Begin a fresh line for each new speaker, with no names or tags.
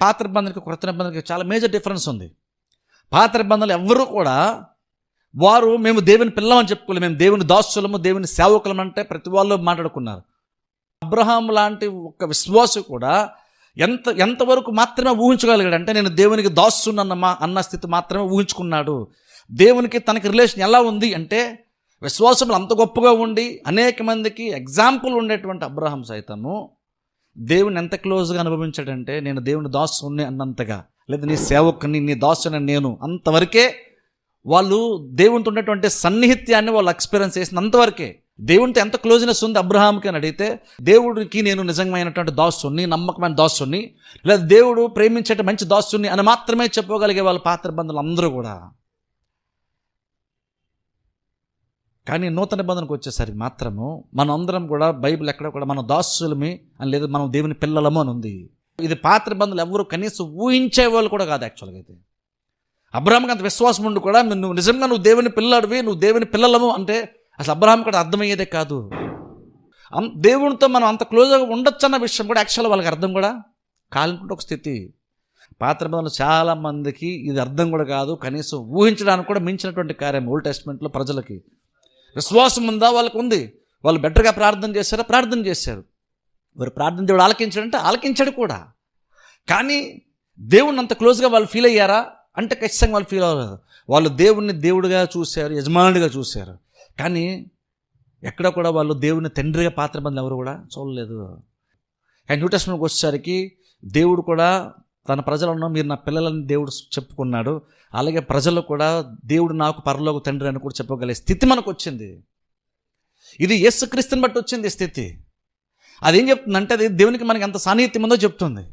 పాత నిబంధనకి కొత్త నిబంధనకి చాలా మేజర్ డిఫరెన్స్ ఉంది. పాత నిబంధనలు ఎవ్వరూ కూడా వారు మేము దేవుని పిల్లమని చెప్పుకోలేదు మేము దేవుని దాసులము దేవుని సేవకులం అంటే ప్రతి వాళ్ళు మాట్లాడుకున్నారు. అబ్రహాం లాంటి ఒక విశ్వాసు కూడా ఎంత ఎంతవరకు మాత్రమే ఊహించగలిగాడు అంటే నేను దేవునికి దాసునన్న మా అన్న స్థితి మాత్రమే ఊహించుకున్నాడు. దేవునికి తనకి రిలేషన్ ఎలా ఉంది అంటే విశ్వాసములు అంత గొప్పగా ఉండి అనేక మందికి ఎగ్జాంపుల్ ఉండేటువంటి అబ్రహాం సైతము దేవుని ఎంత క్లోజ్గా అనుభవించాడంటే నేను దేవుని దాసుని అన్నంతగా. లేదా నీ సేవకుని నీ దాసుని నేను అంతవరకే. వాళ్ళు దేవునితో ఉన్నటువంటి సన్నిహిత్యాన్ని వాళ్ళు ఎక్స్పీరియన్స్ చేసినంతవరకే. దేవునితో ఎంత క్లోజ్నెస్ ఉంది అబ్రహాంకి అని అడిగితే దేవుడికి నేను నిజమైనటువంటి దాసుని నమ్మకమైన దాసుని లేదా దేవుడు ప్రేమించేట మంచి దాసుని అని మాత్రమే చెప్పుకోగలిగే వాళ్ళ పాత్ర బంధువులు అందరూ కూడా. కానీ నూతన నిబంధనకు వచ్చేసరికి మాత్రము మనందరం కూడా బైబిల్ ఎక్కడ కూడా మన దాసులమి అని లేదు మనం దేవుని పిల్లలము అని ఉంది. ఇది పాత నిబంధనలు ఎవరు కనీసం ఊహించే వాళ్ళు కూడా కాదు యాక్చువల్గా అయితే. అబ్రహాంకి అంత విశ్వాసం ఉండి కూడా నువ్వు నిజంగా నువ్వు దేవుని పిల్లడివి నువ్వు దేవుని పిల్లలము అంటే అసలు అబ్రహాం కూడా అర్థమయ్యేదే కాదు. అం- దేవునితో మనం అంత క్లోజ్గా ఉండొచ్చు అన్న విషయం కూడా యాక్చువల్గా వాళ్ళకి అర్థం కూడా కాలినటువంటి ఒక స్థితి. పాత్ర నిబంధనలు చాలా మందికి ఇది అర్థం కూడా కాదు కనీసం ఊహించడానికి కూడా మించినటువంటి కార్యం ఓల్డ్ టెస్ట్మెంట్లో ప్రజలకి. విశ్వాసం ఉందా? వాళ్ళకు ఉంది వాళ్ళు బెటర్గా ప్రార్థన చేశారా? ప్రార్థన చేశారు. వారు ప్రార్థన దేవుడు ఆలకించాడంటే ఆలకించాడు కూడా. కానీ దేవుణ్ణి అంత క్లోజ్గా వాళ్ళు ఫీల్ అయ్యారా? అంటే ఖచ్చితంగా వాళ్ళు ఫీల్ అవ్వలేదు. వాళ్ళు దేవుణ్ణి దేవుడిగా చూశారు యజమానుడిగా చూశారు. కానీ ఎక్కడ కూడా వాళ్ళు దేవుని తండ్రిగా పాత్ర బంధులు ఎవరు కూడా చూడలేదు. కానీ న్యూటెస్ట్మెంట్కి వచ్చేసరికి దేవుడు కూడా తన ప్రజలను మీరు నా పిల్లలని దేవుడు చెప్పుకున్నాడు. అలాగే ప్రజలు కూడా దేవుడు నాకు పరలోక తండ్రి అని కూడా చెప్పగలిగే స్థితి మనకు వచ్చింది ఇది యేసుక్రీస్తుని బట్టి వచ్చింది స్థితి. అదేం చెప్తుందంటే అది దేవునికి మనకి ఎంత సాన్నిహిత్యం ఉందో చెప్తుంది.